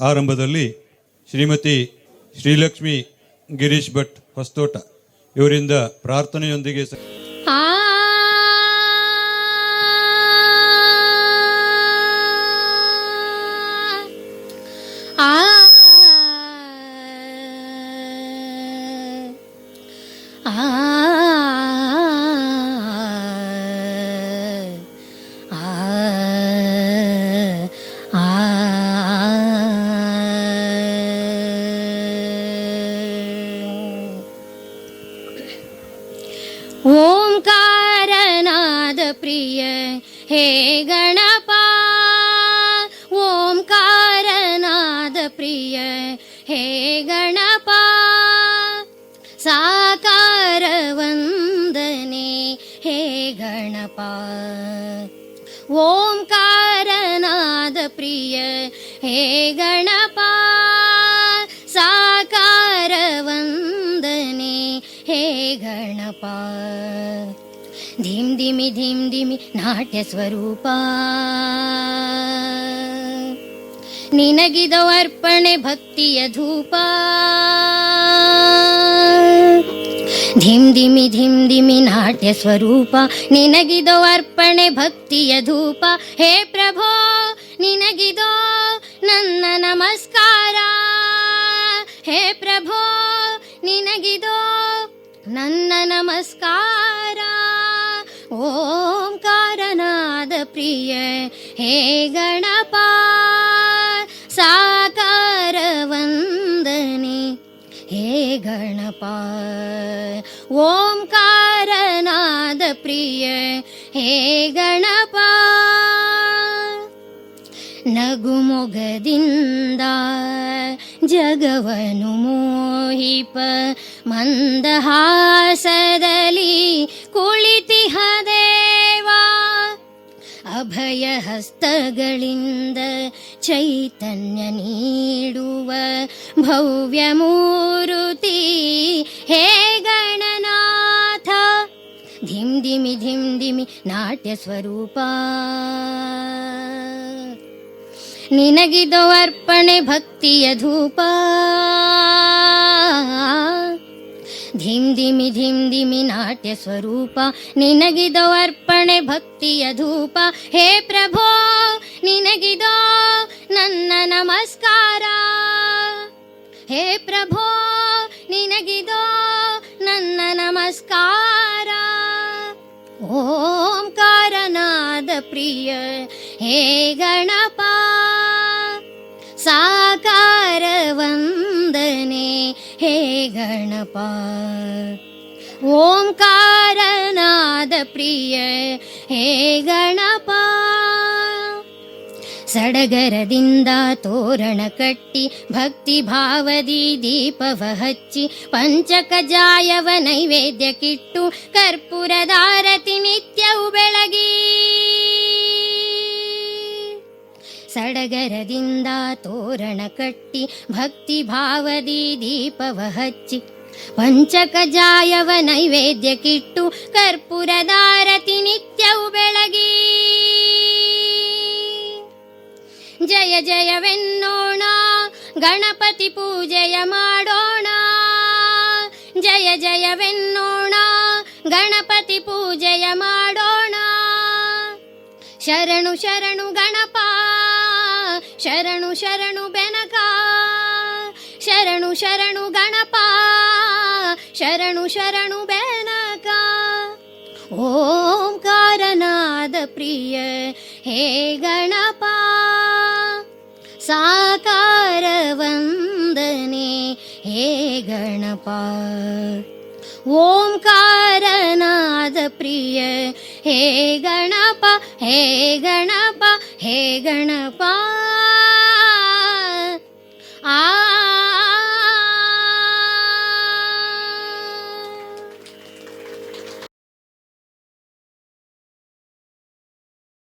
ಆರಂಭದಲ್ಲಿ ಶ್ರೀಮತಿ ಶ್ರೀಲಕ್ಷ್ಮಿ ಗಿರೀಶ್ ಭಟ್ ಹೊಸ್ತೋಟ. ಇವರಿಂದ ಪ್ರಾರ್ಥನೆಯೊಂದಿಗೆ ಆ ಆ ಓಂಕಾರನಾದ ಪ್ರಿಯ ಹೇ ಗಣಪ ಓಂಕಾರನಾದ ಪ್ರಿಯ ಹೇ ಗಣಪ ಸಾಕಾರ ವಂದನೆ ಹೇ ಗಣಪ ಓಂಕಾರನಾದ ಪ್ರಿಯ ಹೇ ಗಣಪ ಧಿಂ ಧಿಮಿ ಧಿಂ ಧಿಮಿ ನಾಟ್ಯ ಸ್ವರೂಪ. ನಿನಗಿದ ಅರ್ಪಣೆ ಭಕ್ತಿಯ ಧೂಪ. ಧಿಂ ಧಿಮಿ ಧಿಂ ಧಿಮಿ ನಾಟ್ಯ ಸ್ವರೂಪ. ನಿನಗಿದೋ ಅರ್ಪಣೆ ಭಕ್ತಿಯ ಧೂಪ. ಹೇ ಪ್ರಭೋ, ನಿನಗಿದೋ ನನ್ನ ನಮಸ್ಕಾರ. ಹೇ ಪ್ರಭೋ, ನಿನಗಿದೋ ನನ್ನ ನಮಸ್ಕಾರ ಓಂಕಾರನಾದ ಪ್ರಿಯ ಹೇ ಗಣಪ ಸಾಕಾರ ವಂದನೆ ಹೇ ಗಣಪ ಓಂಕಾರನಾದ ಪ್ರಿಯ ಹೇ ಗಣಪ ನಗುಮೊಗದಿಂದ ಜಗವನು ಮೋಹಿಪ ಮಂದಹಾಸದಲ್ಲಿ ಕುಳಿತಿಹ ದೇವಾ. ಅಭಯ ಹಸ್ತಗಳಿಂದ ಚೈತನ್ಯ ನೀಡುವ ಭವ್ಯ ಮೂರುತಿ. ಹೇ ಗಣನಾಥ ಧಿಂ ಧಿಮಿ ಧಿಂ ಧಿಮಿ ನಾಟ್ಯ ಸ್ವರೂಪ. ನಿನಗಿದೋ ಅರ್ಪಣೆ ಭಕ್ತಿಯ ಧೂಪ. ಧಿಂ ಧಿಮಿ ಧಿಂ ಧಿಮಿ ನಾಟ್ಯ ಸ್ವರೂಪ ನಿನಗಿದೋ ಅರ್ಪಣೆ ಭಕ್ತಿಯ ಧೂಪ. ಹೇ ಪ್ರಭೋ, ನಿನಗಿದೋ ನನ್ನ ನಮಸ್ಕಾರ. ಹೇ ಪ್ರಭೋ, ನಿನಗಿದೋ ನನ್ನ ನಮಸ್ಕಾರ. ಓಂಕಾರನಾದ ಪ್ರಿಯ, ಹೇ ಗಣಪ ಹೇ ಗಣಪ. ಓಂಕಾರನಾದ ಪ್ರಿಯ, ಹೇ ಗಣಪ. ಸಡಗರದಿಂದ ತೋರಣ ಕಟ್ಟಿ, ಭಕ್ತಿ ಭಾವದಿ ದೀಪವ ಹಚ್ಚಿ, ಪಂಚಕ ಜಾಯವ ನೈವೇದ್ಯಕ್ಕಿಟ್ಟು ಕರ್ಪೂರದಾರತಿ ನಿತ್ಯವು ಬೆಳಗಿ. ಸಡಗರದಿಂದ ತೋರಣ ಕಟ್ಟಿ ಭಕ್ತಿ ಭಾವದಿ ದೀಪವ ಹಚ್ಚಿ ಪಂಚಕ ಜಾಯವ ನೈವೇದ್ಯಕ್ಕಿಟ್ಟು ಕರ್ಪೂರದಾರತಿ ನಿತ್ಯವು ಬೆಳಗಿ. ಜಯ ಜಯವೆನ್ನೋಣ, ಗಣಪತಿ ಪೂಜೆಯ ಮಾಡೋಣ. ಜಯ ಜಯವೆನ್ನೋಣ, ಗಣಪತಿ ಪೂಜೆಯ ಮಾಡೋಣ. ಶರಣು ಶರಣು ಗಣಪ ಶರಣು ಶರಣು ಬೆನಕ. ಶರಣು ಶರಣು ಗಣಪ. ಶರಣು ಶರಣು ಬೆನಕ. ಓಂಕಾರನಾದ ಪ್ರಿಯ, ಹೇ ಗಣಪ. ಸಾಕಾರ ವಂದನೆ, ಹೇ ಗಣಪ. ಓಂಕಾರನಾದ ಪ್ರಿಯ, ಹೇ ಗಣಪ ಹೇ ಗಣಪ ಹೇ ಗಣಪ. ಆ